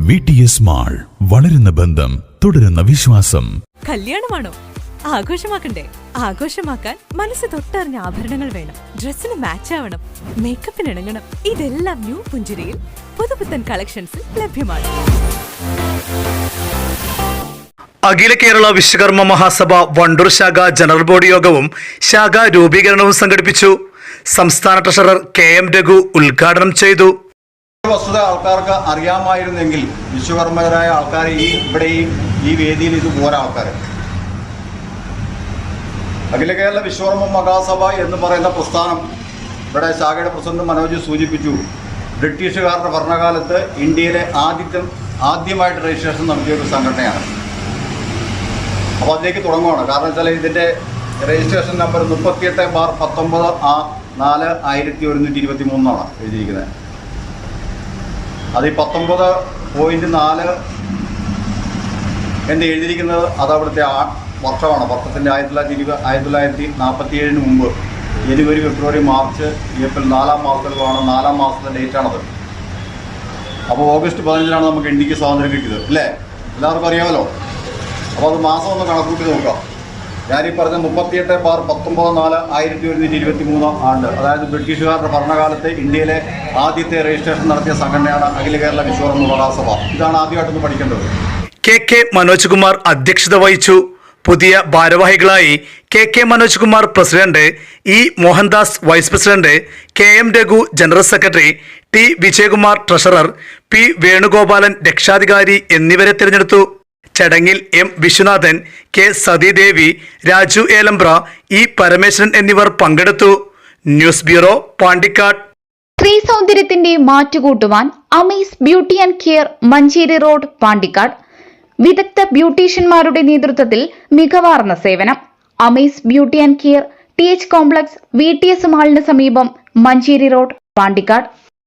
V T S mall വളരുന്ന ബന്ധം തുടരുന്ന വിശ്വാസം. കല്യാണമാണോ? ആഘോഷമാക്കണ്ടേ? ആഘോഷമാക്കാൻ മനസ്സ് തൊട്ടറിഞ്ഞ ആഭരണങ്ങൾ വേണം. ഡ്രസ്സിന് മാച്ച് ആവണം. മേക്കപ്പിന് ഇണങ്ങണം. ഇതെല്ലാം ന്യൂ പുഞ്ചിരിയിൽ പുതുപുത്തൻ കളക്ഷൻസിൽ ലഭ്യമാണ്. അഖില കേരള വിശ്വകർമ്മ മഹാസഭ വണ്ടൂർ ശാഖ ജനറൽ ബോഡി യോഗവും ശാഖ രൂപീകരണവും സംഘടിപ്പിച്ചു. സംസ്ഥാന ട്രഷറർ കെ എം രഘു ഉദ്ഘാടനം ചെയ്തു. വസ്തുത ആൾക്കാർക്ക് അറിയാമായിരുന്നെങ്കിൽ വിശ്വകർമ്മകരായ ആൾക്കാർ ഈ ഇവിടെ ഈ ഈ വേദിയിൽ ഇത് പോരാ ആൾക്കാർ അഖില കേരള വിശ്വകർമ്മ മഹാസഭ എന്ന് പറയുന്ന പ്രസ്ഥാനം ഇവിടെ ശാഖയുടെ പ്രസിഡന്റ് മനോജ് സൂചിപ്പിച്ചു. ബ്രിട്ടീഷുകാരുടെ ഭരണകാലത്ത് ഇന്ത്യയിലെ ആദ്യത്തെ ആദ്യമായിട്ട് രജിസ്ട്രേഷൻ നടത്തിയ ഒരു സംഘടനയാണ്. അപ്പോൾ അതിലേക്ക് തുടങ്ങുകയാണ് കാരണം വെച്ചാൽ ഇതിന്റെ രജിസ്ട്രേഷൻ നമ്പർ മുപ്പത്തിയെട്ട് ബാർ പത്തൊമ്പത് ആ നാല് ആയിരത്തി ഒരുന്നൂറ്റി ഇരുപത്തി മൂന്നാണ് എഴുതിയിരിക്കുന്നത്. അത് ഈ പത്തൊമ്പത് പോയിന്റ് നാല് എന്ന് എഴുതിയിരിക്കുന്നത് അത് അവിടുത്തെ ആ വർഷമാണ്. വർഷത്തിന്റെ ആയിരത്തി തൊള്ളായിരത്തി ഇരുപത് ആയിരത്തി തൊള്ളായിരത്തി നാൽപ്പത്തി ഏഴിന് മുമ്പ്. ജനുവരി ഫെബ്രുവരി മാർച്ച് ഏപ്രിൽ നാലാം മാസത്തിലാണ് നാലാം മാസത്തെ ഡേറ്റാണത് അപ്പോൾ ഓഗസ്റ്റ് പതിനഞ്ചിനാണ് നമുക്ക് ഇന്ത്യയ്ക്ക് സ്വാതന്ത്ര്യം കിട്ടിയത്. അല്ലേ? എല്ലാവർക്കും അറിയാമല്ലോ? അപ്പോൾ അത് മാസം ഒന്ന് കണക്കൂട്ടി നോക്കാം. ഞാനീ പറഞ്ഞ മുപ്പത്തിയെട്ട് ബാർ പത്തൊമ്പത് നാല് ആയിരത്തി ഒരുന്നൂറ്റി ഇരുപത്തി മൂന്ന് ആണ്ട് അതായത് ബ്രിട്ടീഷുകാരുടെ ഭരണകാലത്ത് ഇന്ത്യയിലെ ആദ്യത്തെ രജിസ്ട്രേഷൻ നടത്തിയ സംഘടനയാണ് അഖില കേരള വിശ്വകർമ്മ മഹാസഭ ഇതാണ് ആദ്യമായിട്ടൊന്ന് പഠിക്കേണ്ടത്. കെ കെ മനോജ് കുമാർ അധ്യക്ഷത വഹിച്ചു. പുതിയ ഭാരവാഹികളായി K K Manoj Kumar president E Mohandas vice president K M Raghu general secretary T Vijayakumar treasurer P Venugopalan രക്ഷാധികാരി എന്നിവരെ തിരഞ്ഞെടുത്തു. ചടങ്ങിൽ M Viswanathan K Sathidevi Raju Elambra E Parameswaran എന്നിവർ പങ്കെടുത്തു. News bureau Pandikkad. സ്ത്രീ സൗന്ദര്യത്തിന്റെ മാറ്റുകൂട്ടുവാൻ Amees beauty and care Manjeri road Pandikkad. വിദഗ്ധ ബ്യൂട്ടീഷ്യന്മാരുടെ നേതൃത്വത്തിൽ മികവാർന്ന സേവനം. Amees beauty and care T H complex V T S മാളിന് സമീപം മഞ്ചേരി റോഡ് പാണ്ടിക്കാട്.